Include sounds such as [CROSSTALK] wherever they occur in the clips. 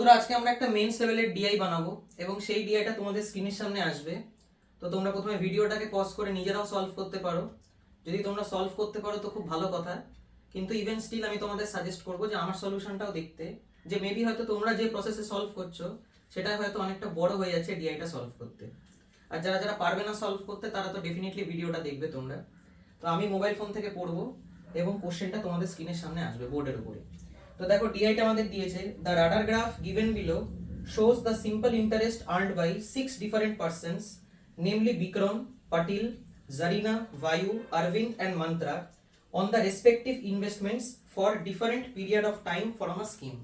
বন্ধুরা, আজকে আমরা একটা মেন্স লেভেলের ডিআই বানাবো এবং সেই ডিআইটা তোমাদের স্ক্রিনের সামনে আসবে। তো তোমরা প্রথমে ভিডিওটাকে পজ করে নিজেরাও সলভ করতে পারো। যদি তোমরা সলভ করতে পারো তো খুব ভালো কথা। কিন্তু ইভেন স্টিল আমি তোমাদের সাজেস্ট করব যে আমার সলিউশনটাও দেখতে। যে মেবি হয়তো তোমরা যে প্রসেসে সলভ করছ সেটা হয়তো অনেকটা বড় হয়ে যাচ্ছে ডিআইটা সলভ করতে। আর যারা যারা পারবে না সলভ করতে, তারা তো ডেফিনেটলি ভিডিওটা দেখবে তোমরা। তো আমি মোবাইল ফোন থেকে পড়ব এবং কোশ্চেনটা তোমাদের স্ক্রিনের সামনে আসবে বোর্ডের উপরে। তো দেখো ডিআইটা আমাদের দিয়েছে। The radar graph given below shows the simple interest earned by six different persons namely Vikram Patil Zarina Vayu Arvind and Mantra on the respective investments for different period of time from a scheme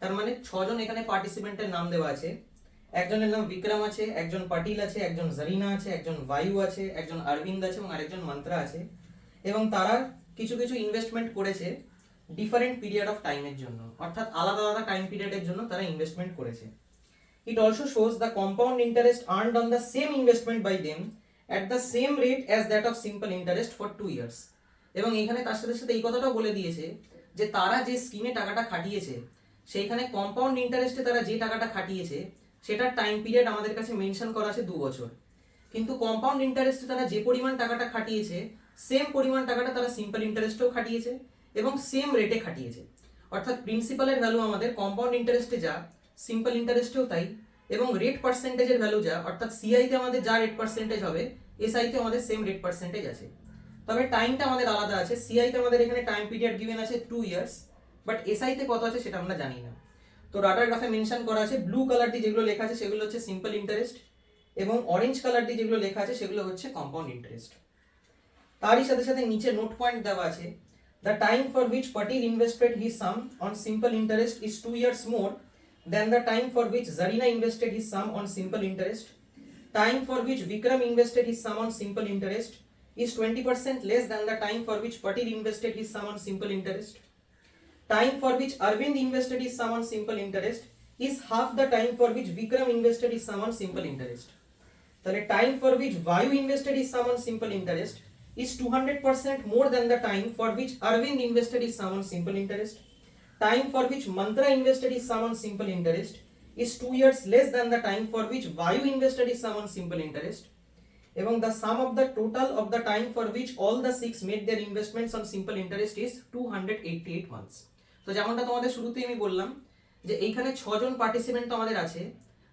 তার মানে ছজন এখানে পার্টিসিপেন্টের নাম দেওয়া আছে। একজনের নাম বিক্রম আছে, একজন পাটিল আছে, একজন জারিনা আছে, একজন বায়ু আছে, একজন অরবিন্দ আছে এবং আরেকজন মন্ত্রা আছে। এবং তারা কিছু কিছু ইনভেস্টমেন্ট করেছে। ডিফারেন্ট পিরিয়ড অফ টাইমের জন্য, অর্থাৎ আলাদা আলাদা টাইম পিরিয়ডের জন্য তারা ইনভেস্টমেন্ট করেছে। It also shows the compound interest earned on the same investment by them at the same rate as that of simple interest for two years এবং এখানে তার সাথে সাথে এই কথাটাও বলে দিয়েছে যে তারা যে স্কিমে টাকাটা খাটিয়েছে, সেইখানে কম্পাউন্ড ইন্টারেস্টে তারা যে টাকাটা খাটিয়েছে, সেটার টাইম পিরিয়ড আমাদের কাছে মেনশন করা আছে দু বছর। কিন্তু কম্পাউন্ড ইন্টারেস্টে তারা যে পরিমাণ টাকাটা খাটিয়েছে সেম পরিমাণ টাকাটা তারা সিম্পল ইন্টারেস্টেও খাটিয়েছে। এবং সেম রেটে খাটিয়েছে। অর্থাৎ প্রিন্সিপালের ভ্যালু আমাদের কম্পাউন্ড ইন্টারেস্টে যা সিম্পল ইন্টারেস্টেও তাই, এবং রেট পার্সেন্টেজের ভ্যালু যা, অর্থাৎ সিআইতে আমাদের যা রেট পার্সেন্টেজ হবে এসআইতে আমাদের সেম রেট পার্সেন্টেজ আছে। তবে টাইমটা আমাদের আলাদা আছে। সিআইতে আমাদের এখানে টাইম পিরিয়ড গিভেন আছে টু ইয়ার্স বাট এসআইতে কত আছে সেটা আমরা জানি না। তো রাডার গ্রাফে মেনশন করা আছে ব্লু কালার দিয়ে যেগুলো লেখা আছে সেগুলো হচ্ছে সিম্পল ইন্টারেস্ট এবং অরেঞ্জ কালার দিয়ে যেগুলো লেখা আছে সেগুলো হচ্ছে কম্পাউন্ড ইন্টারেস্ট তারই সাথে সাথে নিচে নোট পয়েন্ট দেওয়া আছে The time for which Patil invested his sum on simple interest is two years more than the time for which Zarina invested his sum on simple interest time for which Vikram invested his sum on simple interest is 20% less than the time for which Patil invested his sum on simple interest. Time for which Arvind invested his sum on simple interest is half the time for which Vikram invested his sum on simple interest. তাহলে time for which Vayu invested his sum on simple interest Is 200% more than the time for which Arvind invested his sum on simple interest. Time for which Mantra invested his sum on simple interest is 2 years less than the time for which Vayu invested his sum on simple interest. এবং the sum of the total of the time for which all the six made their investments on simple interest is two hundred eighty eight months তো যেমনটা তোমাদের শুরুতেই আমি বললাম যে এইখানে ছজন পার্টিসিপেন্ট তো আমাদের আছে,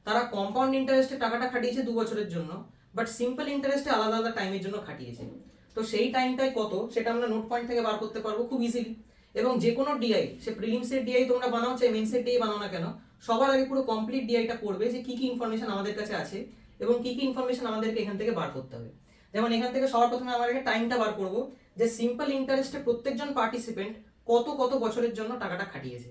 তারা কম্পাউন্ড ইন্টারেস্টে টাকাটা খাটিয়েছে দু বছরের জন্য বাট সিম্পল ইন্টারেস্টে আলাদা আলাদা টাইমের জন্য খাটিয়েছে তো সেই টাইমটাই কত সেটা আমরা নোট পয়েন্ট থেকে বার করতে পারব খুব ইজিলি এবং যে কোনো ডিআই সে প্রিলিমসের ডিআই তোমরা বানাও চাই মেন্সের ডিআই বানাও না কেন, সবার আগে পুরো কমপ্লিট ডিআইটা করবে যে কি কি ইনফরমেশন আমাদের কাছে আছে এবং কি কি ইনফরমেশন আমাদেরকে এখান থেকে বার করতে হবে। যেমন এখান থেকে সবার প্রথমে আমরা টাইমটা বার করব যে সিম্পল ইন্টারেস্টে প্রত্যেকজন পার্টিসিপেন্ট কত কত বছরের জন্য টাকাটা খাটিয়েছে।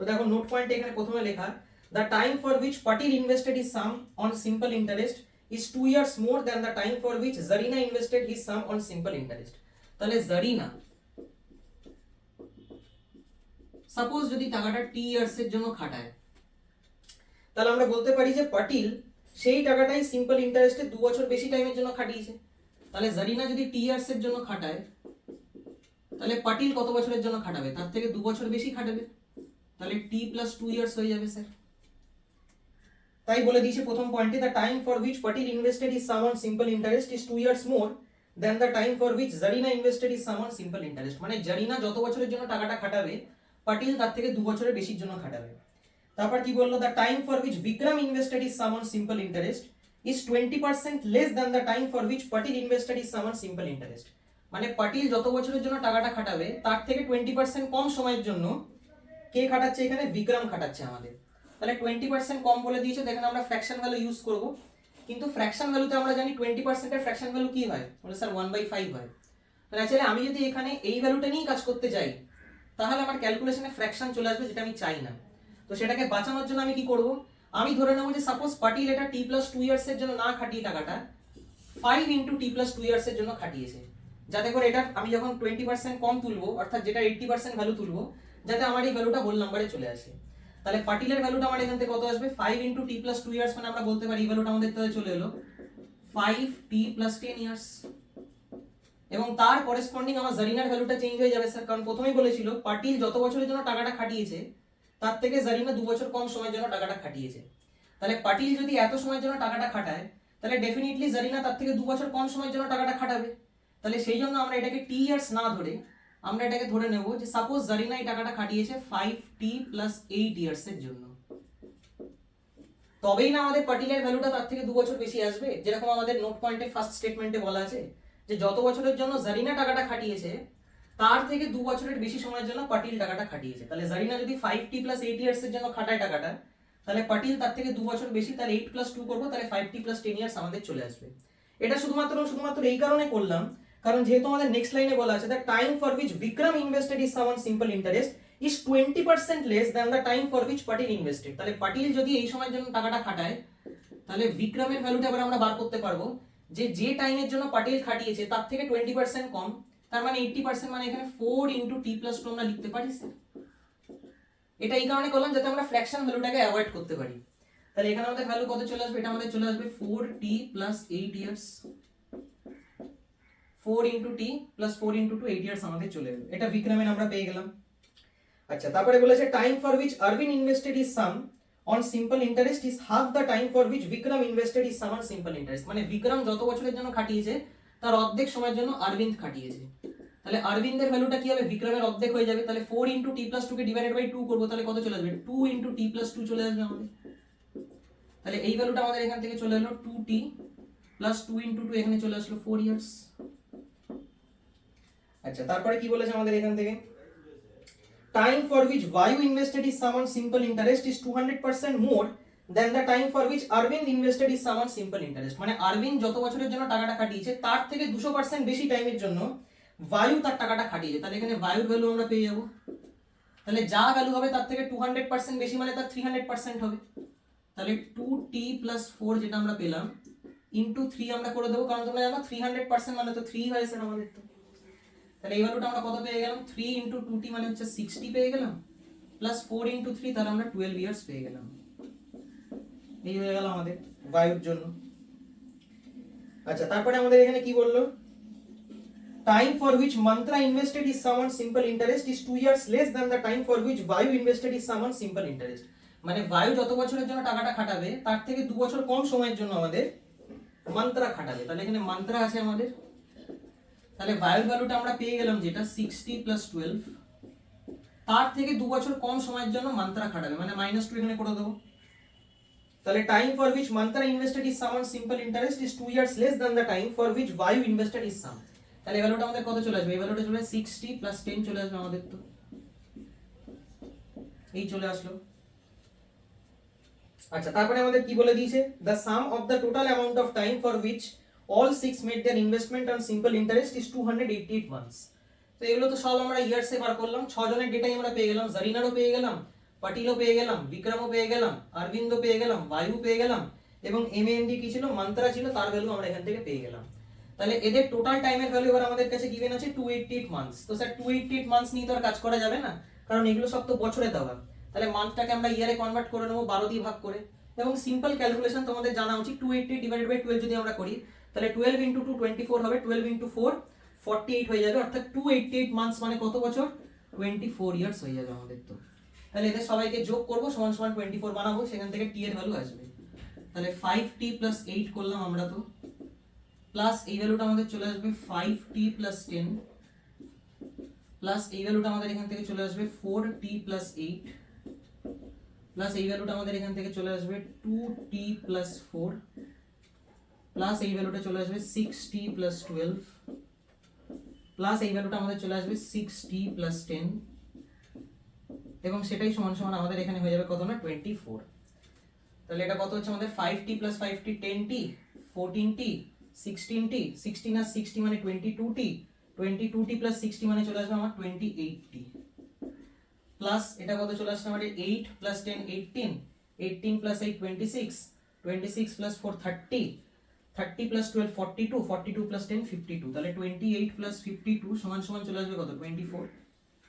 তো দেখো নোট পয়েন্টে এখানে প্রথমে লেখা the time for which Patil invested is sum on simple interest is two years more than the time for which Zarina invested his sum on simple interest তাহলে জারিনা সাপোজ যদি টাকাটা টি ইয়ার্স এর জন্য খাটায়। তাহলে আমরা বলতে পারি যে পাটিল সেই টাকাটাই সিম্পল ইন্টারেস্টে দু বছর বেশি টাইমের জন্য খাটিয়েছে। তাহলে জারিনা যদি টি ইয়ার্স এর জন্য খাটায়, তাহলে পাটিল কত বছরের জন্য খাটাবে? তার থেকে দু বছর বেশি খাটাবে। তাহলে টি প্লাস টু ইয়ার্স হয়ে যাবে স্যার তাই বলে দিয়েছে প্রথম পয়েন্টে the time for which Patil invested is sum on simple interest is two years more than the time for which Zarina invested is sum on simple interest মানে জারিনা যত বছরের জন্য টাকাটা খাটাবে পাটিল তার থেকে দু বছরের বেশির জন্য খাটাবে। তারপর কি বলল? The time for which Vikram invested is sum on simple interest is twenty percent less than the time for which Patil invested is sum on simple interest মানে পাটিল যত বছরের জন্য টাকাটা খাটাবে, তার থেকে টোয়েন্টি পার্সেন্ট কম সময়ের জন্য কে খাটাচ্ছে? এখানে বিক্রম খাটাচ্ছে আমাদের। তাহলে টোয়েন্টি পার্সেন্ট কম বলে দিয়েছ, দেখেন আমরা ফ্র্যাকশন ভ্যালু ইউজ করব। কিন্তু ফ্র্যাকশন ভ্যালুতে আমরা জানি টোয়েন্টি পার্সেন্টের ফ্র্যাকশন ভ্যালু কি হয়? বলে স্যার ওয়ান বাই ফাইভ হয়। তাহলে অ্যাকচুয়ালি আমি যদি এখানে এই ভ্যালুটা নিয়েই কাজ করতে যাই, তাহলে আমার ক্যালকুলেশনে ফ্র্যাকশন চলে আসবে যেটা আমি চাই না। তো সেটাকে বাঁচানোর জন্য আমি কি করব? আমি ধরে নেব যে সাপোজ পার্টি এটা টি প্লাস টু ইয়ার্সের জন্য না খাটিয়ে টাকাটা five into T plus two years এর জন্য খাটিয়েছে। যাতে করে এটা আমি যখন টোয়েন্টি পার্সেন্ট কম তুলবো, অর্থাৎ যেটা এইটটি পার্সেন্ট ভ্যালু তুলবো, যাতে আমার এই ভ্যালুটা হোল নাম্বারে চলে আসে। তাহলে পার্টিলের ভ্যালুটা আমার এখান থেকে কত আসবে? Five into T plus two years মানে আমরা বলতে পারি এই ভ্যালুটা আমাদের তাহলে চলে এলো? Five T plus ten years এবং তার করেসপন্ডিং আমার জারিনার ভ্যালুটা চেঞ্জ হয়ে যাবে স্যার কারণ প্রথমেই বলেছিল পার্টিল যত বছরের জন্য টাকাটা খাটিয়েছে, তার থেকে জারিনা দু বছর কম সময়ের জন্য টাকাটা খাটিয়েছে। তাহলে পাটিল যদি এত সময়ের জন্য টাকাটা খাটায়, তাহলে ডেফিনেটলি জারিনা তার থেকে দু বছর কম সময়ের জন্য টাকাটা খাটাবে। তাহলে সেই জন্য আমরা এটাকে টি ইয়ার্স না ধরে আমরা এটাকে ধরে নেব যে সাপোজ জারিনা এই টাকাটা খাটিয়েছে five T plus eight years এর জন্য। তবেই না আমাদের পাটিলের ভ্যালুটা তার থেকে দু বছর বেশি আসবে? যেরকম আমাদের নোট পয়েন্টে ফার্স্ট স্টেটমেন্টে বলা আছে, যে যত বছরের জন্য জারিনা টাকাটা খাটিয়েছে, তার থেকে দু বছরের বেশি সময়ের জন্য পাটিল টাকাটা খাটিয়েছে। তাহলে জারিনা যদি five T plus eight years এর জন্য খাটায় টাকাটা, তাহলে পাটিল তার থেকে দু বছর বেশি, তাহলে এইট প্লাস টু করব, তাহলে five T plus ten years আমাদের চলে আসবে। এটা শুধুমাত্র শুধুমাত্র এই কারণে করলাম কারণ যেহেতু আমাদের নেক্সট লাইনে বলা আছে the time for which Vikram invested is sum on simple interest is twenty percent less than the time for which Patil invested তাহলে পাটিল যদি এই সময়ের জন্য টাকাটা খাটায়, তাহলে বিক্রমের ভ্যালুটা এবার আমরা বার করতে পারব। যে যে টাইমের জন্য পাটিল খাটিয়েছে, তার থেকে টোয়েন্টি পার্সেন্ট কম। তার মানে এইটটি পার্সেন্ট মানে এখানে four into T plus two আমরা লিখতে পারি এটা এই কারণে করলাম যাতে আমরা ফ্র্যাকশন ভ্যালুটাকে অ্যাভয়েড করতে পারি। তাহলে এখানে আমাদের ভ্যালু কত চলে আসবে? এটা আমাদের চলে আসবে four T plus eight years four into T plus four into two eight years আমাদের চলে যাবে এটা বিক্রমের আমরা পেয়ে গেলাম। আচ্ছা তারপরে বলেছে টাইম ফর উইচ আরবিন invested is sum on simple interest is half the time for which Vikram invested is sum on simple interest মানে বিক্রম যত বছরের জন্য খাটিয়েছে, তার অর্ধেক সময়ের জন্য অরবিন্দ খাটিয়েছে। তাহলে অরবিন্দের ভ্যালুটা কি হবে? বিক্রমের অর্ধেক হয়ে যাবে। তাহলে four into T plus two K divided by two করব, তাহলে কত চলে আসবে? Two into T plus two চলে আসবে আমাদের। তাহলে এই ভ্যালুটা আমাদের এখান থেকে চলে এলো two T plus two into two এখানে চলে আসলো ফোর ইয়ার্স আচ্ছা তারপরে কি বলেছে আমাদের এখান থেকে? Time for which Vayu invested is sum on simple interest is 200% more than the time for which Arvind invested is sum on simple interest. মানে অরবিন্দ যত বছরের জন্য টাকাটা খাটিয়েছে, তার থেকে দুশো পার্সেন্ট বেশি টাইমের জন্য বায়ু তার টাকাটা খাটিয়েছে। তাহলে এখানে বায়ুর ভ্যালু আমরা পেয়ে যাব। তাহলে যা ভ্যালু হবে তার থেকে টু হান্ড্রেড পার্সেন্ট বেশি মানে তার থ্রি হান্ড্রেড পার্সেন্ট হবে। তাহলে টু টি প্লাস ফোর যেটা আমরা পেলাম ইন্টু থ্রি আমরা করে দেবো। কারণ তোমরা জানো থ্রি হান্ড্রেড পার্সেন্ট মানে তো থ্রি হয়েছে আমাদের তো। তাহলে এই ভ্যালুটা আমরা কত পেয়ে গেলাম? থ্রি ইন্টু টু টি মানে হচ্ছে সিক্সটি পেয়ে গেলাম প্লাস ফোর ইন্টু থ্রি তাহলে আমরা টুয়েলভ ইয়ার্স পেয়ে গেলাম। এই হয়ে গেল আমাদের বায়ুর জন্য। আচ্ছা তারপরে আমাদের এখানে কি বলল? Time for which mantra invested is sum on simple interest is two years less than the time for which বায়ু invested is sum on simple interest মানে বায়ু যত বছরের জন্য টাকাটা খাটাবে, তার থেকে দু বছর কম সময়ের জন্য আমাদের মান্ত্রা খাটাবে। তাহলে এখানে মান্ত্রা আছে আমাদের। তাহলে বায়ুর ভ্যালুটা আমরা পেয়ে গেলাম যেটা সিক্সটি প্লাস টুয়েলভ তার থেকে দু বছর কম সময়ের জন্য মান্ত্রা খাটাবে মানে মাইনাস টু এখানে করে দেবো। তাহলে time for which Mantra invested is sum simple interest is two years less than the time for which Vayu invested is sum তাহলে এই ভ্যালুটা আমাদের কত চলে আসবে? এই ভ্যালুটা চলে আসবে সিক্সটি প্লাস টেন চলে আসবে আমাদের তো। এই চলে আসলো। আচ্ছা তারপরে আমাদের কি বলে দিয়েছে? The sum of the total amount of time for which their investment on simple interest is two hundred eighty eight months তো এগুলো তো সব আমরা ইয়ার্সে বার করলাম। ছজনের ডেটাই আমরা পেয়ে গেলাম। জারিনারও পেয়ে গেলাম পাটিলও পেয়ে গেলাম বিক্রমও পেয়ে গেলাম অরবিন্দও পেয়ে গেলাম বায়ু পেয়ে গেলাম এবং এম এনডি কি ছিল? মান্ত্রা ছিল, তার ভ্যালু আমরা এখান থেকে পেয়ে গেলাম। তাহলে এদের টোটাল টাইমের ভ্যালু এবার আমাদের কাছে গিভেন আছে টু এইটটি এইট মান্থস তো sir two eighty eight months নিয়ে তো আর কাজ করা যাবে না, কারণ এগুলো সব তো বছরে দেওয়া। তাহলে মান্থটাকে আমরা ইয়ারে কনভার্ট করে নেব বারো দিয়ে ভাগ করে। এবং সিম্পল ক্যালকুলেশন তোমাদের জানা উচিত two eighty divided by twelve যদি আমরা করি তাহলে twelve into two twenty four হবে twelve into four forty eight হয়ে যাবে, অর্থাৎ টু এইটটি এইট মান্থস মানে কত বছর? টোয়েন্টি ফোর ইয়ার্স হয়ে যাবে আমাদের তো। তাহলে এদের সবাইকে যোগ করব, সমান সমান টোয়েন্টি ফোর বানাবো, সেখান থেকে টি এর ভ্যালু আসবে। তাহলে ফাইভ টি প্লাস এইট করলাম আমরা তো। প্লাস এই ভ্যালুটা আমাদের চলে আসবে five T plus ten plus এই ভ্যালুটা আমাদের এখান থেকে চলে আসবে four T plus eight plus এই ভ্যালুটা আমাদের এখান থেকে চলে আসবে two T plus four plus এই ভ্যালুটা চলে আসবে six T plus twelve plus এই ভ্যালুটা আমাদের চলে আসবে সিক্স টি প্লাস টেন এবং সেটাই সমান সমান আমাদের এখানে হয়ে যাবে কত না? টোয়েন্টি ফোর তাহলে এটা কত হচ্ছে আমাদের five T plus five T ten T fourteen T sixteen T sixteen আর সিক্সটি মানে twenty two T twenty two T plus sixty মানে চলে আসবে আমার টোয়েন্টি এইট টি প্লাস এটা কত চলে আসছে আমাদের eight plus ten eighteen eighteen plus eight twenty six twenty six plus four thirty thirty plus twelve forty two forty two plus ten fifty two তাহলে twenty eight plus fifty two সমান সমান চলে আসবে কত? টোয়েন্টি ফোর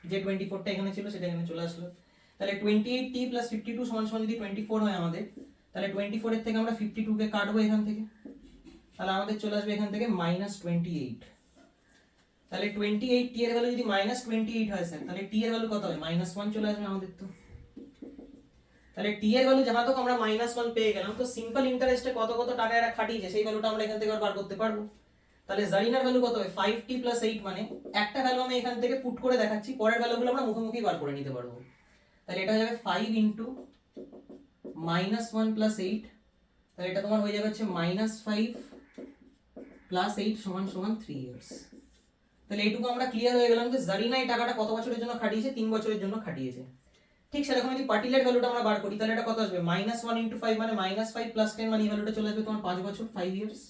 যে twenty ফোরটা এখানে ছিল সেটা এখানে চলে আসলো। তাহলে twenty eight T plus fifty two সমান সমান যদি টোয়েন্টি ফোর হয় আমাদের, তাহলে টোয়েন্টি ফোরের থেকে আমরা ফিফটি টুকে কাটবো এখান থেকে। তাহলে আমাদের চলে আসবে এখান থেকে মাইনাস টোয়েন্টি এইট তাহলে টোয়েন্টি এইট টি এর ভ্যালু যদি মাইনাস টোয়েন্টি এইট হয় স্যার তাহলে টি এর ভ্যালু কত হবে মাইনাস ওয়ান চলে আসবে আমাদের তো। তাহলে টি এর ভ্যালু তো আমরা মাইনাস ওয়ান পেয়ে গেলাম। তো সিম্পল ইন্টারেস্টে কত কত টাকা এরা খাটিয়েছে, সেই ভ্যালুটা আমরা এখান থেকে বার করতে পারব। তাহলে জারিনার ভ্যালু কত হবে ফাইভ টি প্লাস এইট মানে একটা ভ্যালু আমি এখান থেকে পুট করে দেখাচ্ছি, পরের ভ্যালুগুলো আমরা মুখোমুখি বার করে নিতে পারব। তাহলে এটা হয়ে যাবে five into minus one plus eight তাহলে এটা তোমার হয়ে যাবে হচ্ছে মাইনাস ফাইভ প্লাস এইট সমান সমান থ্রি ইয়ার্স তাহলে এইটুকু আমরা ক্লিয়ার হয়ে গেলাম যে জারিনা এই টাকাটা কত বছরের জন্য খাটিয়েছে? তিন বছরের জন্য খাটিয়েছে। ঠিক সেরকম যদি পার্টিলের ভ্যালুটা আমরা বার করি, তাহলে এটা কত আসবে? মাইনাস ওয়ান ইন্টু ফাইভ মানে মাইনাস ফাইভ প্লাস টেন মানে ভ্যালুটা চলে আসবে তোমার পাঁচ বছর ফাইভ ইয়ার্স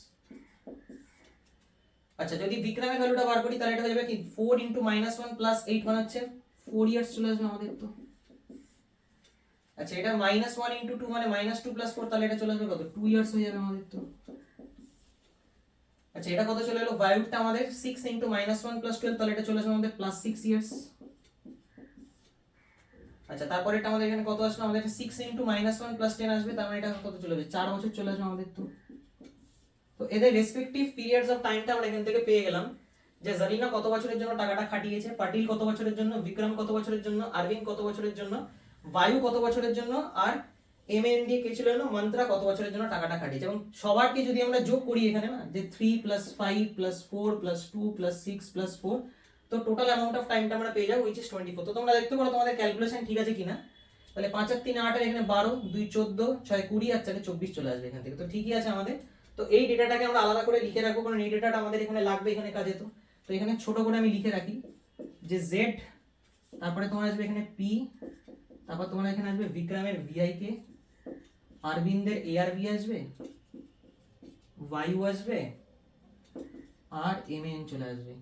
আচ্ছা যদি বিক্রমের ভ্যালুটা বার করি, তাহলে এটা হয়ে যাবে কি? Four into minus one plus eight মানে হচ্ছে ফোর ইয়ার্স চলে আসবে আমাদের তো। আচ্ছা এটা মাইনাস ওয়ান ইন্টু টু মানে মাইনাস টু প্লাস ফোর তাহলে এটা চলে আসবে কত? টু ইয়ার্স হয়ে যাবে আমাদের তো। আচ্ছা এটা কত চলে এলো? বায়ুটা আমাদের six into minus one plus twelve তাহলে এটা চলে আসবে আমাদের প্লাস সিক্স ইয়ার্স আচ্ছা তারপরে এটা আমাদের এখানে কত আসলো? আমাদের six into minus one plus ten আসবে, তার মানে এটা কত চলে যাবে? চার বছর চলে আসবে আমাদের তো। তো এদের রেসপেক্টিভ পিরিয়ডস অফ টাইমটা আমরা এখান থেকে পেয়ে গেলাম। যে জারিনা কত বছরের জন্য টাকাটা খাটিয়েছে, পাটিল কত বছরের জন্য, বিক্রম কত বছরের জন্য আরবিন্দ কত বছরের জন্য, বায়ু কত বছরের জন্য, আর এম এন দিয়ে কে ছিল মন্ত্রা কত বছরের জন্য টাকাটা খাটিয়েছে। এবং সবারকে যদি আমরা যোগ করি এখানে, না, যে three plus five plus four plus two plus six plus four তো টোটাল অ্যামাউন্ট অফ টাইমটা আমরা পেয়ে যাব উইচ ইস টোয়েন্টি ফোর তো তোমরা দেখতে পারো তোমাদের ক্যালকুলেশন ঠিক আছে কিনা? তাহলে পাঁচ আর তিন আট আর এখানে বারো, দুই চোদ্দ, ছয় কুড়ি, আর চারে চব্বিশ চলে আসবে এখান থেকে। তো ঠিকই আছে আমাদের। তো এই ডেটাটাকে আমরা আলাদা করে লিখে রাখব, কারণ এই ডেটাটা আমাদের এখানে লাগবে এখানে কাজে তো। তো এখানে ছোট করে আমি লিখে রাখি যে জেড তারপরে তোমার আসবে এখানে পি তারপর তোমার এখানে আসবে বিক্রমের ভিআই কে অরবিন্দের এআরবি আসবে বায়ু আসবে, আর এম এন চলে আসবে।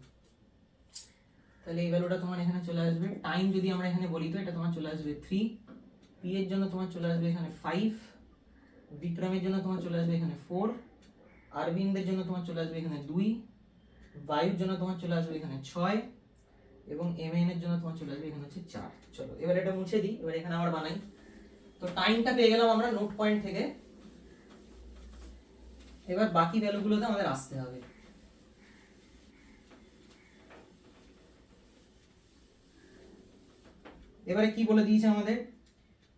তাহলে এই ভ্যালুটা তোমার এখানে চলে আসবে। টাইম যদি আমরা এখানে বলি, তো এটা তোমার চলে আসবে থ্রি পি এর জন্য তোমার চলে আসবে এখানে ফাইভ বিক্রমের জন্য তোমার চলে আসবে এখানে ফোর অরবিন্দের জন্য তোমার চলে আসবে এখানে দুই। বায়ুর জন্য তোমার চলে আসবে এখানে ছয়। এবং এম এর জন্য তোমার চলে আসবে এখানে হচ্ছে চার। চলো, এবার এটা মুছে দিই, এবার এখানে আবার বানাই। তো টাইমটা পেয়ে গেলাম আমরা নোট পয়েন্ট থেকে। এবার বাকি ভ্যালুগুলোতে আমাদের আসতে হবে। এবারে কি বলে দিয়েছে আমাদের?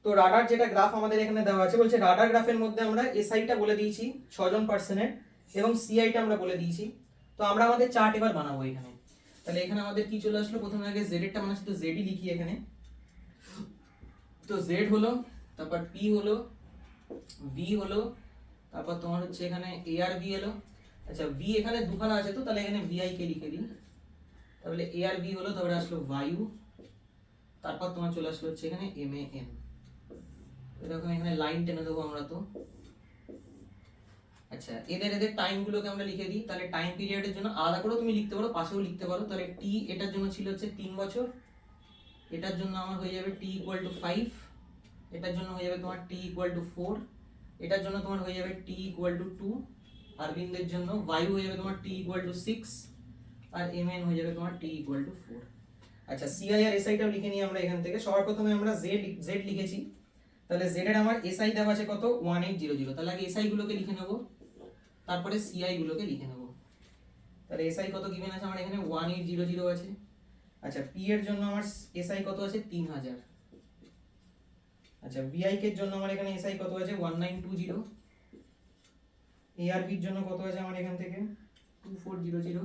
তো রাডার যেটা গ্রাফ আমাদের এখানে দেওয়া আছে, বলছে রাডার গ্রাফের মধ্যে আমরা এসআইটা বলে দিয়েছি, ছজন পার্সনের এবং সিআইটা আমরা বলে দিয়েছি। তো আমরা আমাদের চার্ট এবার বানাবো এখানে। তাহলে এখানে আমাদের কি চলে আসলো? প্রথমে আগে জেড এরটা মানে তো জেডই লিখি এখানে। তো জেড হলো, তারপর পি হলো ভি হলো, তারপর তোমার হচ্ছে এখানে এ আর ভি এলো। আচ্ছা ভি এখানে দুখানা আছে তো, তাহলে এখানে ভিআই কে লিখে দিই। তাহলে এ আর ভি হলো, তারপরে আসলো বায়ু। তারপর তোমার চলে আসলো হচ্ছে এখানে এম এ এন এরকম এখানে লাইন টেনে দেবো আমরা তো। আচ্ছা এদের এদের টাইমগুলোকে আমরা লিখে দিই। তাহলে টাইম পিরিয়ডের জন্য আলাদা করেও তুমি লিখতে পারো, পাশেও লিখতে পারো। তাহলে টি এটার জন্য ছিল হচ্ছে তিন বছর। এটার জন্য আমার হয়ে যাবে টি ইকুয়াল টু ফাইভ এটার জন্য হয়ে যাবে তোমার টি ইকুয়াল টু ফোর এটার জন্য তোমার হয়ে যাবে টি ইকুয়াল টু টু অরবিন্দের জন্য বায়ু হয়ে যাবে তোমার টি ইকুয়াল টু সিক্স আর এম এন হয়ে যাবে তোমার টি ইকুয়াল টু ফোর আচ্ছা সিআই আর এসআইটাও লিখে নিই আমরা এখান থেকে। সবার প্রথমে আমরা জেড জেড লিখেছি। তাহলে জেড এর আমার এসআই দেওয়া আছে কত? ওয়ান এইট জিরো জিরো তাহলে আগে এসআই গুলোকে লিখে নেব। তারপরে সিআই গুলোকে লিখে নেব। তাহলে এসআই কত গিভেন আছে আমার এখানে? ওয়ান এইট জিরো জিরো আছে। আচ্ছা পি এর জন্য আমার এসআই কত আছে? তিন হাজার। আচ্ছা ভিআই এর জন্য আমার এখানে এসআই কত আছে? ওয়ান নাইন টু জিরো এআরবির জন্য কত আছে আমার এখান থেকে? টু ফোর জিরো জিরো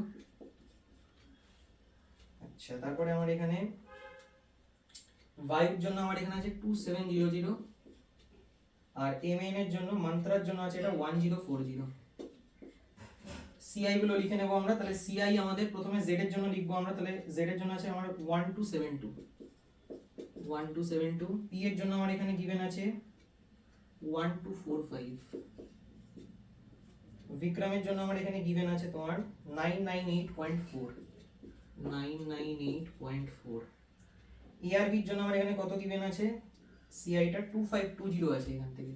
আচ্ছা তারপরে আমার এখানে বায়ুর জন্য আমার এখানে আছে টু সেভেন জিরো জিরো আর এম এন এর জন্য মন্ত্রার জন্য আছে এটা one zero four zero CI গুলো লিখে নেব আমরা, তাহলে সিআই আমাদের প্রথমে জেড এর জন্য লিখব আমরা, তাহলে জেড এর জন্য আছে আমার one two seven two one two seven two P এর জন্য আমার এখানে গিভেন আছে ওয়ান টু ফোর ফাইভ বিক্রমের জন্য আমার এখানে গিভেন আছে তোমার nine nine eight point four nine nine eight point four. এআরবির জন্য আমার এখানে কত গিভেন আছে? সিআইটা টু ফাইভ টু জিরো আছে এখান থেকে।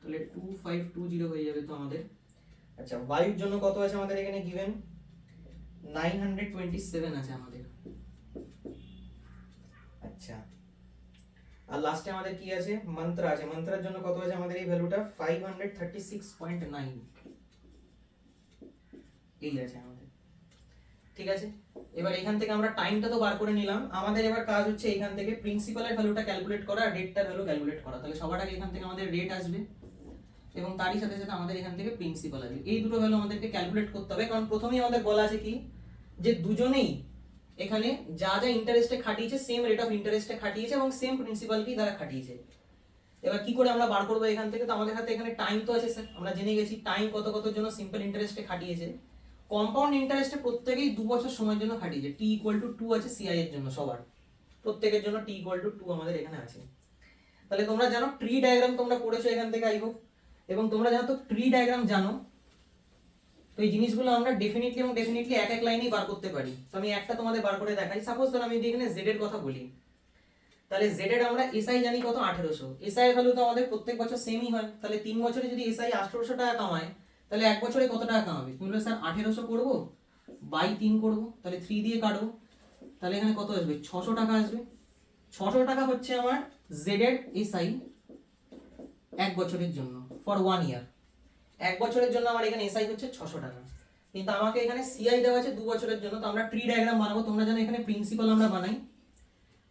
তাহলে টু ফাইভ টু জিরো হয়ে যাবে তো আমাদের। আচ্ছা বায়ুর জন্য কত আছে আমাদের এখানে given nine hundred twenty seven আছে আমাদের। আচ্ছা। আর লাস্টে আমাদের কি আছে? মন্ত্র আছে। মন্ত্রার জন্য কত আছে আমাদের এই ভ্যালুটা five hundred thirty six point nine এই আছে আমাদের। ঠিক আছে? এবার এখান থেকে আমরা টাইমটা তো বার করে নিলাম। আমাদের এবার কাজ হচ্ছে এখান থেকে প্রিন্সিপালের ভ্যালুটা ক্যালকুলেট করা আর রেটটার ভ্যালু ক্যালকুলেট করা। তাহলে সবার আগে এখান থেকে আমাদের রেট আসবে এবং তারই সাথে সাথে আমাদের এখান থেকে প্রিন্সিপাল আসবে। এই দুটো ভ্যালু আমাদেরকে ক্যালকুলেট করতে হবে। কারণ প্রথমেই আমাদের বলা আছে কি? যে দুজনেই এখানে যা যা ইন্টারেস্টে খাটিয়েছে সেম রেট অফ ইন্টারেস্টে খাটিয়েছে এবং সেম প্রিন্সিপালকেই তারা খাটিয়েছে। এবার কি করে আমরা বার করব এখান থেকে? তো আমাদের হাতে এখানে টাইম তো আছে স্যার আমরা জেনে গেছি টাইম কত কত জন্য সিম্পল ইন্টারেস্টে খাটিয়েছে। কম্পাউন্ড ইন্টারেস্টে প্রত্যেকেই দু বছর সময়ের জন্য খাটিয়েছে। টি ইকুয়াল টু টু আছে সিআই এর জন্য সবার। প্রত্যেকের জন্য টি ইকুয়াল টু টু আমাদের এখানে আছে। তাহলে তোমরা জানো ট্রি ডায়াগ্রাম তোমরা পড়েছো এখান থেকে আই হোপ এবং তোমরা জানো তো ট্রি ডায়াগ্রাম জানো। তো এই জিনিসগুলো আমরা ডেফিনেটলি এবং ডেফিনেটলি এক এক লাইনেই বার করতে পারি। তো আমি একটা তোমাদের বার করে দেখাই। সাপোজ ধর আমি যদি এখানে জেড এর কথা বলি, তাহলে জেড এর আমরা এসআই জানি কত? আঠেরোশো। এসআই ভ্যালু তো আমাদের প্রত্যেক বছর সেমই হয়। তাহলে তিন বছরে যদি এসআই আঠারোশো টাকা কামায় তাহলে এক বছরে কত টাকা কামাবে? তুমি বলবে স্যার, আঠেরোশো করব, বাই তিন করব, তাহলে থ্রি দিয়ে কাটবো। তাহলে এখানে কত আসবে? ছশো টাকা আসবে। ছশো টাকা হচ্ছে আমার জেড এর এসআই এক বছরের জন্য ফর ওয়ান ইয়ার এক বছরের জন্য আমার এখানে এসআই হচ্ছে ছশো টাকা। কিন্তু আমাকে এখানে সিআই দেওয়া আছে দু বছরের জন্য, তো আমরা ট্রি ডায়াগ্রাম বানাবো। তোমরা জানো এখানে প্রিন্সিপাল আমরা বানাই।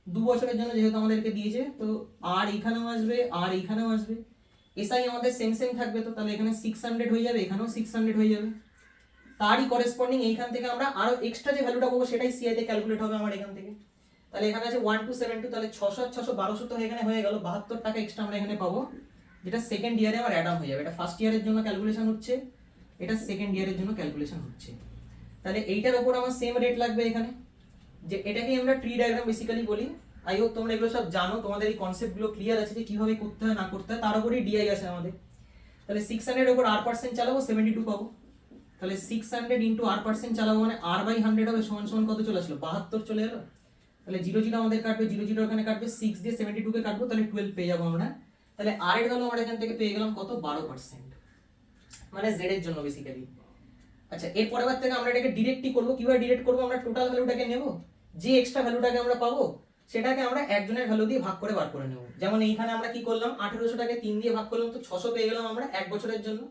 দু বছরের জন্য যেহেতু আমাদেরকে দিয়েছে, তো আর এখানেও আসবে আর এইখানেও আসবে। এসআই আমাদের সেম সেম থাকবে, তো তাহলে এখানে সিক্স হান্ড্রেড হয়ে যাবে, এখানেও সিক্স হান্ড্রেড হয়ে যাবে। তারই করেসপন্ডিং এইখান থেকে আমরা আরও এক্সট্রা যে ভ্যালুটা পাবো, সেটাই সিআই তে ক্যালকুলেট হবে আমার এখান থেকে। তাহলে এখানে আছে ওয়ান টু সেভেন টু তাহলে ছশো ছশো বারোশো তো এখানে হয়ে গেল বাহাত্তর টাকা এক্সট্রা আমরা এখানে পাবো। যেটা সেকেন্ড ইয়ারে আমার অ্যাডাম হয়ে যাবে। এটা ফার্স্ট ইয়ারের জন্য ক্যালকুলেশন হচ্ছে, এটা সেকেন্ড ইয়ারের জন্য ক্যালকুলেশন হচ্ছে। তাহলে এইটার ওপর আমার সেম রেট লাগবে এখানে। যে এটাকেই আমরা ট্রি ডায়াগ্রাম বেসিক্যালি বলি। আই হোপ তোমরা এগুলো সব জানো, তোমাদের এই কনসেপ্টগুলো ক্লিয়ার আছে যে কীভাবে করতে হয়, না করতে হয়, তার উপরেই ডিআই আছে আমাদের। তাহলে সিক্স হান্ড্রেড ওপর আর পার্সেন্ট চালাবো সেভেন্টি টু পাবো। তাহলে six hundred into R percent চালাবো মানে আর বাই হান্ড্রেড হবে, সমান সমান কত চলে আসলো? বাহাত্তর চলে এলো? তাহলে জিরো জিরো আমাদের কাটবে জিরো জিরো ওখানে কাটবে সিক্স দিয়ে সেভেন্টি টুকে কাটবো, তাহলে টুয়েলভ পেয়ে যাব আমরা। তাহলে আর এর ভ্যালু আমরা এখান থেকে পেয়ে গেলাম কত? বারো পার্সেন্ট মানে জেড এর জন্য বেসিক্যালি আচ্ছা এর পরের থেকে আমরা এটাকে ডিরেক্টই করব। কীভাবে ডিরেক্ট করব? আমরা টোটাল ভ্যালুটাকে নেব। যে এক্সট্রা ভ্যালুটাকে আমরা পাবো সেটাকে আমরা একজনের ভ্যালু দিয়ে ভাগ করে বার করে নেব। যেমন এইখানে আমরা কি করলাম? আঠেরোশো টাকা তিন দিয়ে ভাগ করলাম, তো ছশো পেয়ে গেলাম আমরা এক বছরের জন্য।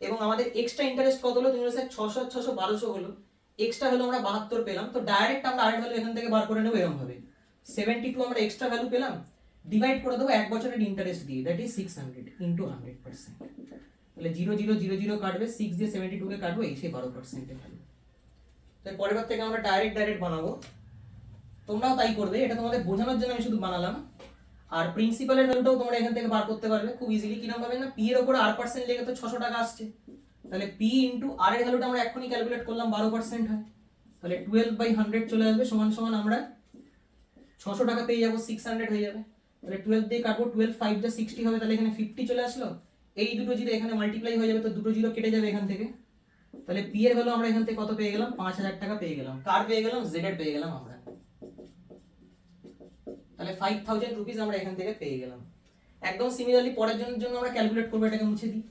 এবং আমাদের এক্সট্রা ইন্টারেস্ট কত হলো? তুমি স্যার, ছশো ছশো বারোশো হলো। এক্সট্রা ভ্যালু আমরা বাহাত্তর পেলাম, তো ডাইরেক্ট আমরা আরেক ভ্যালু এখান থেকে বার করে নেব এরকম ভাবে। সেভেন্টি টু আমরা এক্সট্রা ভ্যালু পেলাম ডিভাইড করে দেবো এক বছরের ইন্টারেস্ট দিয়ে that is six hundred into hundred percent তাহলে জিরো জিরো জিরো জিরো কাটবে সিক্স দিয়ে সেভেন্টি টুকে কাটবো, এই সেই বারো পার্সেন্টের ভ্যালু তো এর পরের বার থেকে আমরা ডাইরেক্ট ডাইরেক্ট বানাবো। তোমরাও তাই করবে, এটা তোমাদের বোঝানোর জন্য আমি শুধু বানালাম। আর প্রিন্সিপালের ভ্যালুটাও তোমরা এখান থেকে বার করতে পারবে, খুব ইজিলি কীরকম ভাবে না? পি এর উপর আর পার্সেন্ট লেগে তো ছশো টাকা আসছে। তাহলে পি ইন্টু আর এর ভ্যালুটা আমরা এখনই ক্যালকুলেট করলাম, বারো পার্সেন্ট হয়। তাহলে টুয়েলভ বাই হান্ড্রেড চলে আসবে, সমান সমান আমরা ছশো টাকা পেয়ে যাব সিক্স হান্ড্রেড হয়ে যাবে। তাহলে টুয়েলভ দিয়ে কাটবো টুয়েলভ ফাইভ যা সিক্সটি হবে, তাহলে এখানে ফিফটি চলে আসলো। এই দুটো জিরো এখানে মাল্টিপ্লাই হয়ে যাবে, তো দুটো জিরো কেটে যাবে এখান থেকে। তাহলে পি এর ভ্যালু আমরা এখান থেকে কত পেয়ে গেলাম? পাঁচ হাজার টাকা পেয়ে গেলাম। কার পেয়ে গেলাম? জেড এর পেয়ে গেলাম আমরা। তাহলে ফাইভ থাউজেন্ড রুপিস আমরা এখান থেকে পেয়ে গেলাম। একদম সিমিলারলি পরের জনের জন্য আমরা ক্যালকুলেট করব, এটাকে মুছে দিই।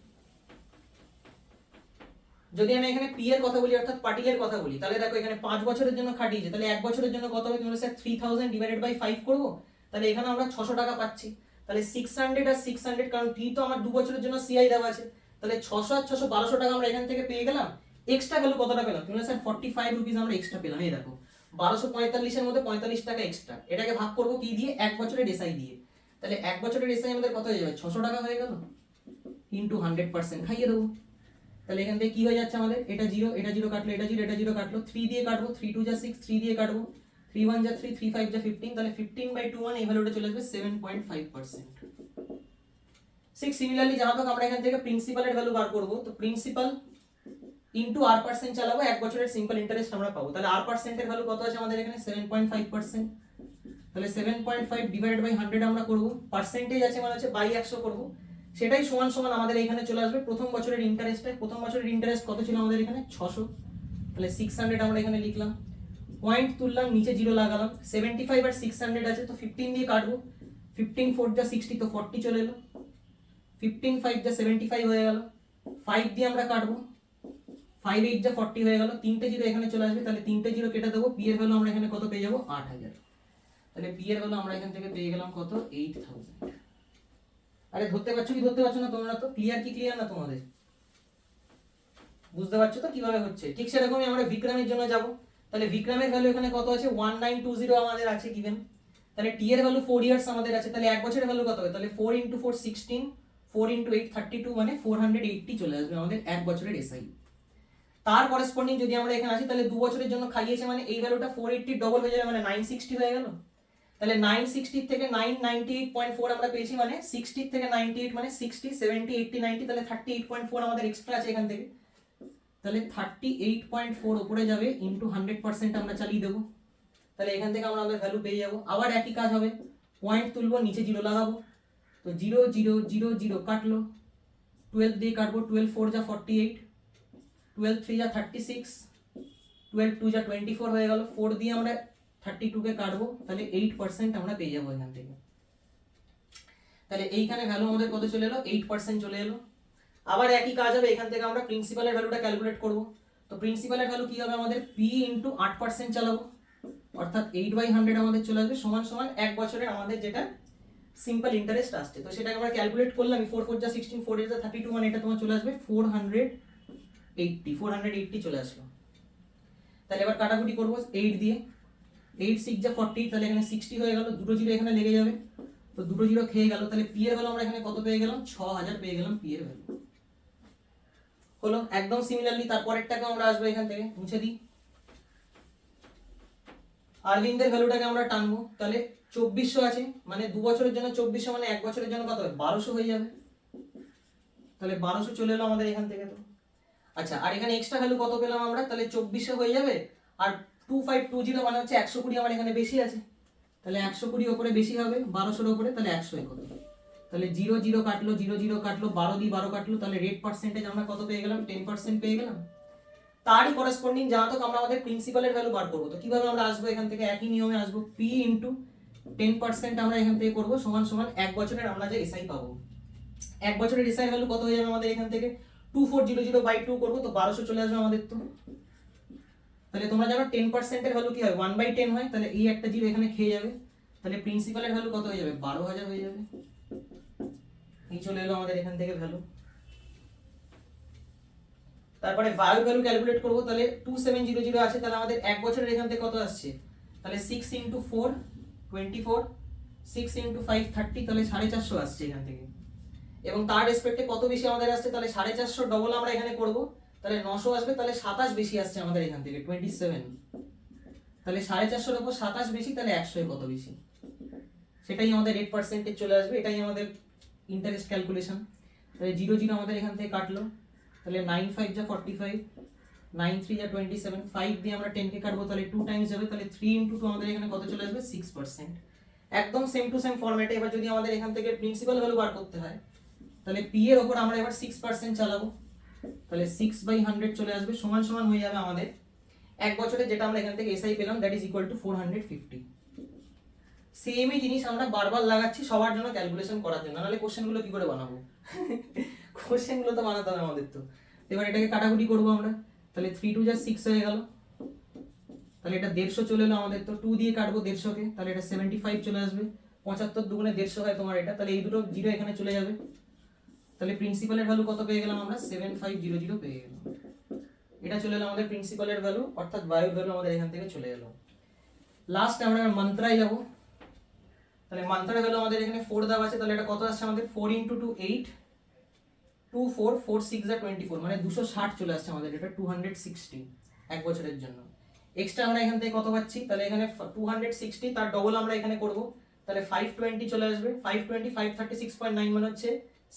যদি আমি এখানে পি এর কথা বলি, অর্থাৎ পার্টিলের কথা বলি, তাহলে দেখো এখানে পাঁচ বছরের জন্য খাটিয়েছে, তাহলে এক বছরের জন্য কত হবে? তুমি sir three thousand divided by five করব? তাহলে এখানে আমরা ছশো টাকা পাচ্ছি। তাহলে সিক্স হান্ড্রেড আর সিক্স হান্ড্রেড কারণ টি তো আমার দু বছরের জন্য সিআই দেওয়া আছে। তাহলে ছশো আর ছশো বারোশো টাকা আমরা এখান থেকে পেয়ে গেলাম। এক্সট্রা ভ্যালু কতটা পেলাম? তুমি স্যার ফর্টি ফাইভ রুপিস আমরা এক্সট্রা পেলাম। এই দেখো বারোশো পঁয়তাল্লিশের মধ্যে পঁয়তাল্লিশ টাকা এক্সট্রা এটাকে ভাগ করব কি দিয়ে? এক বছরের এসআই দিয়ে। তাহলে এক বছরের এসআই আমাদের কত হয়ে যাবে? ছশো টাকা হয়ে গেল? ইন্টু হান্ড্রেড পার্সেন্ট খাইয়ে দেবো। তাহলে এখান থেকে কি হয়ে যাচ্ছে আমাদের? এটা জিরো এটা জিরো কাটলো, এটা জিরো এটা জিরো কাটলো। থ্রি দিয়ে কাটবো থ্রি টু যা সিক্স থ্রি দিয়ে কাটবো। থ্রি ওয়ান যা থ্রি থ্রি ফাইভ যা ফিফটিন তাহলে ফিফটিন বাই টু ওয়ান এই ভ্যালুটা চলে আসবে seven point five percent six similarly জানা হোক, আমরা এখান থেকে প্রিন্সিপালের ভ্যালু বার করব। তো প্রিন্সিপাল ইন্টু আর পার্সেন্ট চালাবো, এক বছরের সিম্পল ইন্টারেস্ট আমরা পাবো। তাহলে আর পার্সেন্টের ভ্যালু কত আছে আমাদের এখানে? সেভেন পয়েন্ট ফাইভ পার্সেন্ট তাহলে seven point five divide by hundred আমরা করব। পার্সেন্টেজ আছে মানে হচ্ছে বাই একশো করব। সেটাই সমান সমান আমাদের এখানে চলে আসবে। প্রথম বছরের ইন্টারেস্টে প্রথম বছরের ইন্টারেস্ট কত ছিল আমাদের এখানে? ছশো। তাহলে সিক্স হান্ড্রেড আমরা এখানে লিখলাম। পয়েন্ট তুললাম, নিচে জিরো লাগালাম। সেভেন্টি ফাইভ আর সিক্স হান্ড্রেড আছে, তো ফিফটিন দিয়ে কাটবো। ফিফটিন ফোর যা সিক্সটি তো ফর্টি চলে এলো। ফিফটিন ফাইভ যা সেভেন্টি ফাইভ হয়ে গেল। ফাইভ দিয়ে আমরা কাটবো। ফাইভ এইট যা ফর্টি হয়ে গেল, তিনটে জিরো এখানে চলে আসবে, তাহলে তিনটে জিরো কেটে দেবো পি এর ভ্যালু আমরা এখানে কত পেয়ে যাব? আট হাজার। তাহলে পি এর ভ্যালু আমরা এখান থেকে পেয়ে গেলাম কত? এইট থাউজেন্ড আরে ধরতে পারছ কি ধরতে পারছ না তোমরা তো? ক্লিয়ার কি ক্লিয়ার না তোমাদের? বুঝতে পারছ তো কীভাবে হচ্ছে? ঠিক সেরকমই আমরা বিক্রমের জন্য যাব। তাহলে বিক্রমের ভ্যালু এখানে কত আছে? ওয়ান নাইন টু জিরো আমাদের আছে গিভেন তাহলে টি এর ভ্যালু ফোর ইয়ার্স আমাদের আছে। তাহলে এক বছরের ভ্যালু কত হবে? তাহলে four into four sixteen four into eight thirty two মানে ফোর হান্ড্রেড এইটটি চলে আসবে আমাদের এক বছরের এসআই তার করেসপন্ডিং যদি আমরা এখানে আসি, তাহলে দু বছরের জন্য খাইয়েছে মানে এই ভ্যালুটা ফোর এইটটি ডবল হয়ে যাবে মানে নাইন সিক্সটি হয়ে গেল। তাহলে নাইন সিক্সটি থেকে nine ninety eight point four আমরা পেয়েছি মানে সিক্সটি থেকে নাইনটি এইট মানে সিক্সটি সেভেন্টি এইটটি নাইনটি তাহলে থার্টি এইট পয়েন্ট ফোর আমাদের এক্সট্রা আছে এখান থেকে। তাহলে থার্টি এইট পয়েন্ট ফোর ওপরে যাবে ইন্টু হান্ড্রেড পার্সেন্ট আমরা চালিয়ে দেবো। তাহলে এখান থেকে আমরা আমাদের ভ্যালু পেয়ে যাব। আবার একই কাজ হবে। পয়েন্ট তুলবো, নিচে জিরো লাগাবো। তো জিরো জিরো জিরো জিরো কাটলো। টুয়েলভ দিয়ে কাটবো টুয়েলভ ফোর যা ফর্টি এইট টুয়েলভ থ্রি যা থার্টি সিক্স টুয়েলভ টু যা টোয়েন্টি ফোর হয়ে গেল ফোর দিয়ে আমরা থার্টি টুকে কাটবো, তাহলে এইট পার্সেন্ট আমরা পেয়ে যাব এখান থেকে। তাহলে এইখানে ভ্যালু আমাদের কত চলে এলো? এইট পার্সেন্ট চলে এলো। আবার একই কাজ হবে, এখান থেকে আমরা প্রিন্সিপালের ভ্যালুটা ক্যালকুলেট করব। তো প্রিন্সিপালের ভ্যালু কি হবে আমাদের? পি ইন্টু আট পার্সেন্ট চালাবো। অর্থাৎ এইট বাই হান্ড্রেড আমাদের চলে আসবে, সমান সমান এক বছরের আমাদের যেটা সিম্পল ইন্টারেস্ট আসছে। তো সেটাকে আমরা ক্যালকুলেট করলাম ফোর ফোর যা সিক্সটিন ফোর যা থার্টি টু মানে এটা তোমার চলে আসবে four hundred eighty four hundred eighty চলে আসলো। তাহলে এবার কাটাকুটি করব এইট দিয়ে। এইট সিক্স যা ফর্টি তাহলে এখানে সিক্সটি হয়ে গেল, দুটো জিরো এখানে লেগে যাবে। তো দুটো জিরো খেয়ে গেল, তাহলে পি এর ভ্যালু আমরা এখানে কত পেয়ে গেলাম? ছ হাজার পেয়ে গেলাম পি এর ভ্যালু হলো একদম সিমিলারলি তারপরেরটাকে আমরা আসব এখান থেকে, মুছে দিই। আরবিন্দের ভ্যালুটাকে আমরা টানবো, তাহলে চব্বিশশো আছে মানে দু বছরের জন্য চব্বিশশো মানে এক বছরের জন্য কত বারোশো হয়ে যাবে। তাহলে বারোশো চলে এলো আমাদের এখান থেকে তো। আচ্ছা আর এখানে এক্সট্রা ভ্যালু কত পেলাম আমরা? তাহলে চব্বিশশো হয়ে যাবে। আর টু ফাইভ টু জিরো মানে হচ্ছে একশো কুড়ি আমার এখানে বেশি আছে। তাহলে একশো কুড়ি ওপরে বেশি হবে, বারোশোর ওপরে, তাহলে একশো কত তাহলে জিরো জিরো কাটলো জিরো জিরো কাটলো, বারো দিয়ে বারো কাটলো, তাহলে রেট পার্সেন্টেজ আমরা কত পেয়ে গেলাম? টেন পার্সেন্ট পেয়ে গেলাম। তারই করেসপন্ডিং জানাতক আমরা আমাদের প্রিন্সিপালের ভ্যালু বার করব। তো কীভাবে আমরা আসব এখান থেকে? একই নিয়মে আসব। পি ইন্টু টেন পার্সেন্ট আমরা এখান থেকে করব, সমান সমান এক বছরের আমরা যে এসআই পাবো। এক বছরের এসআই ভ্যালু কত হয়ে যাবে আমাদের এখান থেকে? Two four zero zero by two করব, তো বারোশো চলে আসবে আমাদের তো। তাহলে তোমরা জানো টেন পার্সেন্টের ভ্যালু কি হয়? ওয়ান বাই টেন হয়, তাহলে এই একটা জিরো এখানে খেয়ে যাবে। তাহলে প্রিন্সিপালের ভ্যালু কত হয়ে যাবে? বারো হাজার হয়ে যাবে। এই চলে এলো আমাদের এখান থেকে ভ্যালু তারপরে বায়ু ভ্যালু ক্যালকুলেট করব, তাহলে টু সেভেন জিরো জিরো আছে, তাহলে আমাদের এক বছরের এখান থেকে কত আসছে? তাহলে six into four twenty four six into five thirty তাহলে সাড়ে চারশো আসছে এখান থেকে। এবং তার রেসপেক্টে কত বেশি আমাদের আসছে, তাহলে সাড়ে চারশো ডবল আমরা এখানে করব। তাহলে নশো আসবে, তাহলে সাতাশ বেশি আসছে আমাদের এখান থেকে টোয়েন্টি সেভেন তাহলে সাড়ে চারশোর উপর সাতাশ বেশি, তাহলে একশোয় কত বেশি? সেটাই আমাদের রেট পার্সেন্টেজ চলে আসবে, এটাই আমাদের ইন্টারেস্ট ক্যালকুলেশন তাহলে জিরো জিরো আমাদের এখান থেকে কাটলো। তাহলে নাইন ফাইভ যা ফর্টি ফাইভ নাইন থ্রি যা টোয়েন্টি সেভেন ফাইভ দিয়ে আমরা টেনকে কাটবো, তাহলে টু টাইমস যাবে, তাহলে থ্রি ইন্টু টু আমাদের এখানে কত চলে আসবে? সিক্স পার্সেন্ট একদম সেম টু সেম ফর্ম্যাটে এবার যদি আমাদের এখান থেকে প্রিন্সিপাল ভ্যালু বার করতে হয় তাহলে পি এর ওপর আমরা এবার সিক্স পার্সেন্ট চালাবো। তাহলে সিক্স বাই হান্ড্রেড চলে আসবে সমান সমান হয়ে যাবে আমাদের এক বছরে যেটা আমরা এখান থেকে এসআই পেলাম that is equal to four hundred fifty সেমই জিনিস আমরা বারবার লাগাচ্ছি সবার জন্য ক্যালকুলেশন করার জন্য নাহলে কোশ্চেনগুলো কি করে বানাবো? [LAUGHS] কোশ্চেনগুলো তো বানাতে হবে আমাদের তো। এবার এটাকে কাটাকুটি করব আমরা। তাহলে থ্রি টু যা সিক্স হয়ে গেল। তাহলে এটা দেড়শো চলে এলো আমাদের তো টু দিয়ে কাটবো দেড়শোকে তাহলে এটা সেভেন্টি ফাইভ চলে আসবে। পঁচাত্তর দুগুণে দেড়শো হয় তোমার এটা তাহলে এই দুটো জিরো এখানে চলে যাবে। তাহলে প্রিন্সিপালের ভ্যালু কত পেয়ে গেলাম আমরা? সেভেন ফাইভ জিরো জিরো পেয়ে গেলাম। এটা চলে এলো আমাদের প্রিন্সিপালের ভ্যালু অর্থাৎ বায়ুর ভ্যালু আমাদের এখান থেকে চলে এলো। লাস্ট আমরা মন্ত্রায় যাব। তাহলে মন্ত্রার ভ্যালু আমাদের এখানে ফোর দেওয়া আছে, তাহলে এটা কত আসছে আমাদের? Four into two eight two four four six আর টোয়েন্টি ফোর মানে দুশো ষাট চলে আসছে আমাদের, এটা টু হান্ড্রেড সিক্সটি এক বছরের জন্য। এক্সট্রা আমরা এখান থেকে কত পাচ্ছি? তাহলে এখানে টু হান্ড্রেড সিক্সটি তার ডবল আমরা এখানে করব। তাহলে ফাইভ টোয়েন্টি চলে আসবে। Five twenty five thirty six point nine মানে হচ্ছে।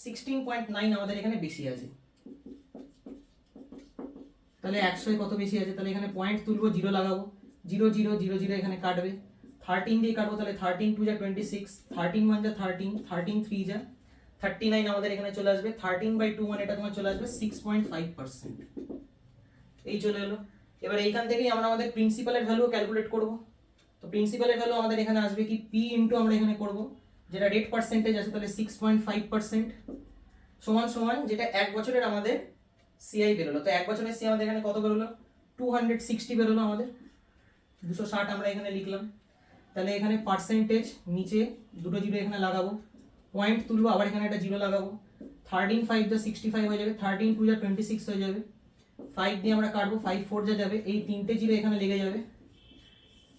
সিক্সটিন পয়েন্ট নাইন আমাদের এখানে বেশি আছে। তাহলে একশোয় কত বেশি আছে? তাহলে এখানে পয়েন্ট তুলবো জিরো লাগাবো। জিরো জিরো জিরো জিরো এখানে কাটবে। থার্টিন দিয়ে কাটবো, তাহলে থার্টিন টু যা টোয়েন্টি সিক্স থার্টিন ওয়ান যা থার্টিন থার্টিন থ্রি যা থার্টি নাইন আমাদের এখানে চলে আসবে। থার্টিন বাই টু মানে এটা তোমার চলে আসবে সিক্স পয়েন্ট ফাইভ পার্সেন্ট এই চলে এলো। এবার এইখান থেকেই আমরা আমাদের প্রিন্সিপালের ভ্যালু ক্যালকুলেট করব। তো প্রিন্সিপালের ভ্যালু আমাদের এখানে আসবে কি? পি ইন্টু আমরা এখানে করব। যেটা রেট পার্সেন্টেজ আছে তাহলে সিক্স পয়েন্ট ফাইভ পার্সেন্ট সমান সমান যেটা এক বছরের আমাদের সিআই বেরোলো। তো এক বছরের সি আমাদের এখানে কত বেরোলো? টু হান্ড্রেড সিক্সটি বেরোলো আমাদের। দুশো ষাট আমরা এখানে লিখলাম। তাহলে এখানে পার্সেন্টেজ নিচে দুটো জিরো এখানে লাগাবো। পয়েন্ট তুলবো, আবার এখানে একটা জিরো লাগাবো। থার্টিন ফাইভ যা সিক্সটি ফাইভ হয়ে যাবে থার্টিন টু যা টোয়েন্টি সিক্স হয়ে যাবে। ফাইভ দিয়ে আমরা কাটবো ফাইভ ফোর যা যাবে, এই তিনটে জিরো এখানে লেগে যাবে।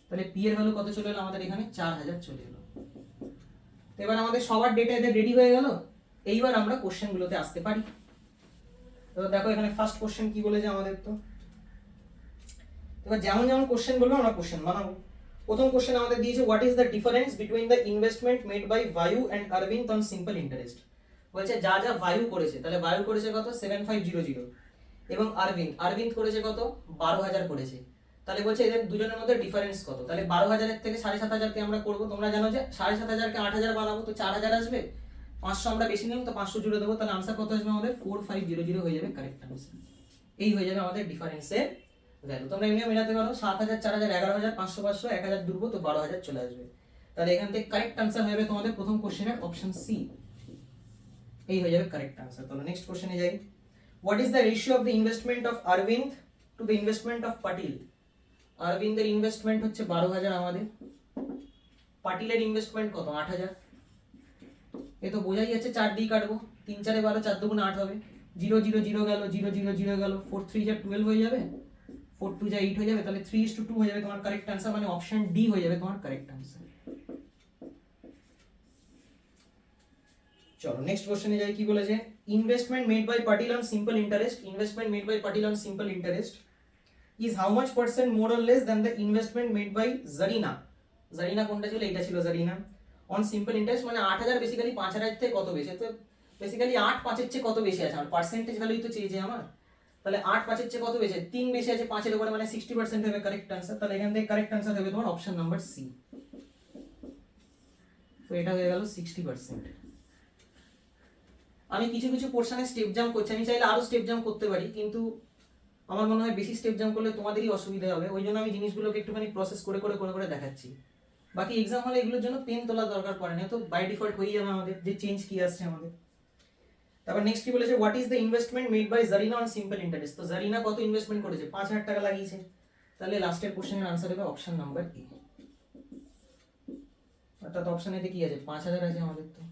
তাহলে পি এর ভ্যালু কত চলে এলো আমাদের এখানে? চার হাজার চলে এলো। তো এবার আমাদের সবার ডেটা এদের রেডি হয়ে গেল। এইবার আমরা কোশ্চেনগুলোতে আসতে পারি। তো দেখো এখানে ফার্স্ট কোশ্চেন কি বলেছে আমাদের তো? এবার যেমন যেমন কোশ্চেন বলব আমরা কোশ্চেন বানাবো। প্রথম কোশ্চেন আমাদের দিয়েছে what is the difference between the investment made by Vayu and Arvind on simple interest বলছে, যা যা ভায়ু করেছে, তাহলে বায়ু করেছে কত? সেভেন ফাইভ জিরো জিরো এবং অরবিন্দ অরবিন্দ করেছে কত? বারো হাজার করেছে। তাহলে বলছে এদের দুজনের মধ্যে ডিফারেন্স কত? তাহলে বারো হাজারের থেকে সাড়ে সাত হাজারকে আমরা করব। তোমরা জানো যে সাড়ে সাত হাজারকে আট হাজার বানাবো, তো চার হাজার আসবে? পাঁচশো আমরা বেশি নিলাম, তো পাঁচশো জুড়ে দেবো। তাহলে আনসার কত আসবে আমাদের? ফোর ফাইভ জিরো জিরো হয়ে যাবে কারেক্ট আনসার এই হয়ে যাবে আমাদের ডিফারেন্সের ভ্যালু তোমরা এমনিও মেলাতে পারো, সাত হাজার, চার হাজার, এগারো হাজার, পাঁচশো পাঁচশো, এক হাজার দুর্বো, তো বারো হাজার চলে আসবে। তাহলে এখান থেকে কারেক্ট আনসার যাবে তোমাদের প্রথম কোশ্চেনের অপশন সি এই হয়ে যাবে কারেক্ট আনসার তাহলে নেক্সট কোশ্চেনে যাই। What is the ratio of the investment of Arvind to the investment of Patil অরবিন্দের ইনভেস্টমেন্ট হচ্ছে বারো হাজার আমাদের। পাটিলের ইনভেস্টমেন্ট কত? আট হাজার এ তো বোঝাই যাচ্ছে চার দিয়ে কাটবো। তিন চারে বারো, চার দুগুণ আট হবে। জিরো জিরো জিরো গেল, জিরো জিরো জিরো গেল। ফোর থ্রি যা টুয়েলভ হয়ে যাবে ফোর টু যা এইট হয়ে যাবে, তাহলে থ্রি ইস টু টু হয়ে যাবে তোমার কারেক্ট আনসার মানে অপশন ডি হয়ে যাবে তোমার কারেক্ট আনসার চলো নেক্সট কোশ্চেনে যাই, কি বলেছে? Investment made by Patil on simple interest investment made by Patil on simple interest is how much percent more or less than the investment made by Zarina Zarina কোনটা ছিল? এটা ছিল Zarina on simple interest মানে আট হাজার basically পাঁচ হাজার থেকে কত বেশি? তো বেসিক্যালি আট পাঁচের চেয়ে কত বেশি আছে? আমার পার্সেন্টেজ ভ্যালুই তো চেয়েছে আমার। তাহলে আট পাঁচের চেয়ে কত বেশি? আছে? তিন বেশি আছে পাঁচের উপরে মানে সিক্সটি পার্সেন্ট হবে কারেক্ট আনসার তাহলে এখান থেকে কারেক্ট আনসার হবে তোমার অপশন নাম্বার সি তো এটা হয়ে গেল সিক্সটি পার্সেন্ট আমি কিছু কিছু পোর্শনে স্টেপ জাম্প করছি। আমি চাইলে আরও স্টেপ জাম্প করতে পারি, কিন্তু আমার মনে হয় বেশি স্টেপ জাম্প করলে তোমাদেরই অসুবিধা হবে, ওই জন্য আমি জিনিসগুলোকে একটুখানি প্রসেস করে করে করে করে দেখাচ্ছি। বাকি এক্সাম হলে এগুলোর জন্য পেন তোলা দরকার পড়ে না তো বাই ডিফল্ট হয়ে যাবে আমাদের, যে চেঞ্জ কি আসছে আমাদের। তারপর নেক্সট কি বলেছে? What is the investment made by Zarina on simple interest তো জারিনা কত ইনভেস্টমেন্ট করেছে? পাঁচ হাজার টাকা লাগিয়েছে। তাহলে লাস্টের কোশ্চেনের আনসার হবে অপশন নাম্বার এ অর্থাৎ অপশন এতে কি আছে? পাঁচ হাজার আছে আমাদের তো।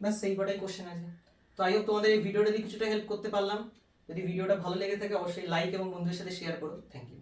ব্যাস, সেই কটাই কোশ্চেন আছে। তো আই হোপ তোমাদের এই ভিডিওটা দিয়ে কিছুটা হেল্প করতে পারলাম। যদি ভিডিওটা ভালো লেগে থাকে, অবশ্যই লাইক এবং বন্ধুদের সাথে শেয়ার করো। Thank you